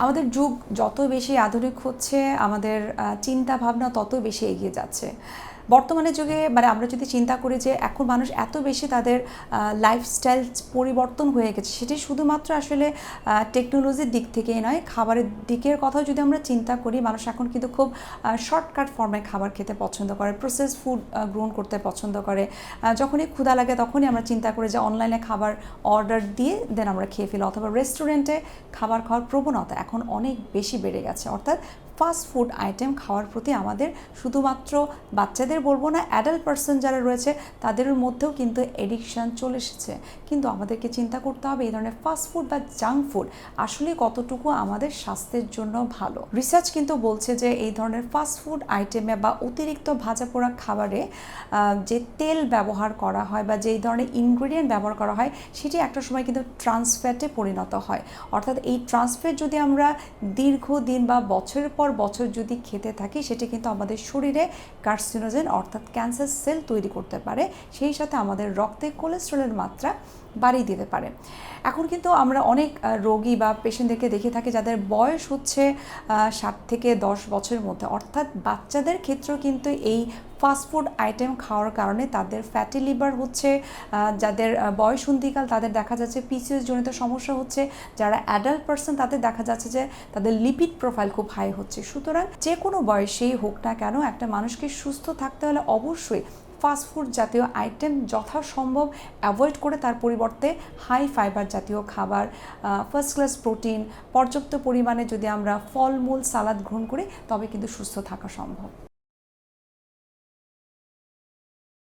আমাদের যুগ যত বেশি আধুনিক হচ্ছে আমাদের চিন্তা ভাবনা তত বেশি এগিয়ে যাচ্ছে। বর্তমানে যুগে মানে আমরা যদি চিন্তা করি যে এখন মানুষ এত বেশি তাদের লাইফস্টাইল পরিবর্তন হয়ে গেছে, সেটি শুধুমাত্র আসলে টেকনোলজির দিক থেকেই নয়, খাবারের দিকের কথাও যদি আমরা চিন্তা করি, মানুষ এখন কিন্তু খুব শর্টকাট ফর্মে খাবার খেতে পছন্দ করে প্রসেস ফুড গ্রহণ করতে পছন্দ করে। যখনই ক্ষুধা লাগে তখনই আমরা চিন্তা করি যে অনলাইনে খাবার অর্ডার দিয়ে দেন আমরা খেয়ে ফেলি, অথবা রেস্টুরেন্টে খাবার খাওয়ার প্রবণতা এখন অনেক বেশি বেড়ে গেছে। অর্থাৎ ফাস্ট ফুড আইটেম খাওয়ার প্রতি আমাদের শুধুমাত্র বাচ্চাদের বলব না অ্যাডাল্ট পার্সন যারা রয়েছে, তাদের মধ্যেও কিন্তু এডিকশান চলে এসেছে। কিন্তু আমাদেরকে চিন্তা করতে হবে এই ধরনের ফাস্ট ফুড বা জাঙ্ক ফুড আসলে কতটুকু আমাদের স্বাস্থ্যের জন্য ভালো। রিসার্চ কিন্তু বলছে যে এই ধরনের ফাস্ট ফুড আইটেমে বা অতিরিক্ত ভাজা পোড়া খাবারে যে তেল ব্যবহার করা হয় বা যেই ধরনের ইনগ্রেডিয়েন্ট ব্যবহার করা হয়, সেটি একটা সময় কিন্তু ট্রান্সফ্যাটে পরিণত হয়। অর্থাৎ এই ট্রান্সফ্যাট যদি আমরা দীর্ঘদিন বা বছরের পর বছর যদি খেতে থাকি, সেটি কিন্তু আমাদের শরীরে কার্সিনোজেন অর্থাৎ ক্যান্সার সেল তৈরি করতে পারে। সেই সাথে আমাদের রক্তে কোলেস্ট্রলের মাত্রা বাড়িয়ে দিতে পারে। এখন কিন্তু আমরা অনেক রোগী বা পেশেন্টদেরকে দেখে থাকি যাদের বয়স হচ্ছে সাত থেকে দশ বছরের মধ্যে। অর্থাৎ বাচ্চাদের ক্ষেত্রেও কিন্তু এই ফাস্টফুড আইটেম খাওয়ার কারণে তাদের ফ্যাটি লিভার হচ্ছে যাদের আহ, বয়স সন্ধিকাল তাদের দেখা যাচ্ছে পিসিএস জনিত সমস্যা হচ্ছে। যারা অ্যাডাল্ট পার্সন তাদের দেখা যাচ্ছে যে তাদের লিপিড প্রোফাইল খুব হাই হচ্ছে। সুতরাং যে কোনো বয়সেই হোক না কেন একটা মানুষকে সুস্থ থাকতে হলে অবশ্যই ফাস্টফুড জাতীয় আইটেম যথাসম্ভব অ্যাভয়েড করে তার পরিবর্তে হাই ফাইবার জাতীয় খাবার ফার্স্ট ক্লাস প্রোটিন পর্যাপ্ত পরিমাণে যদি আমরা ফলমূল সালাদ গ্রহণ করি তবে কিন্তু সুস্থ থাকা সম্ভব।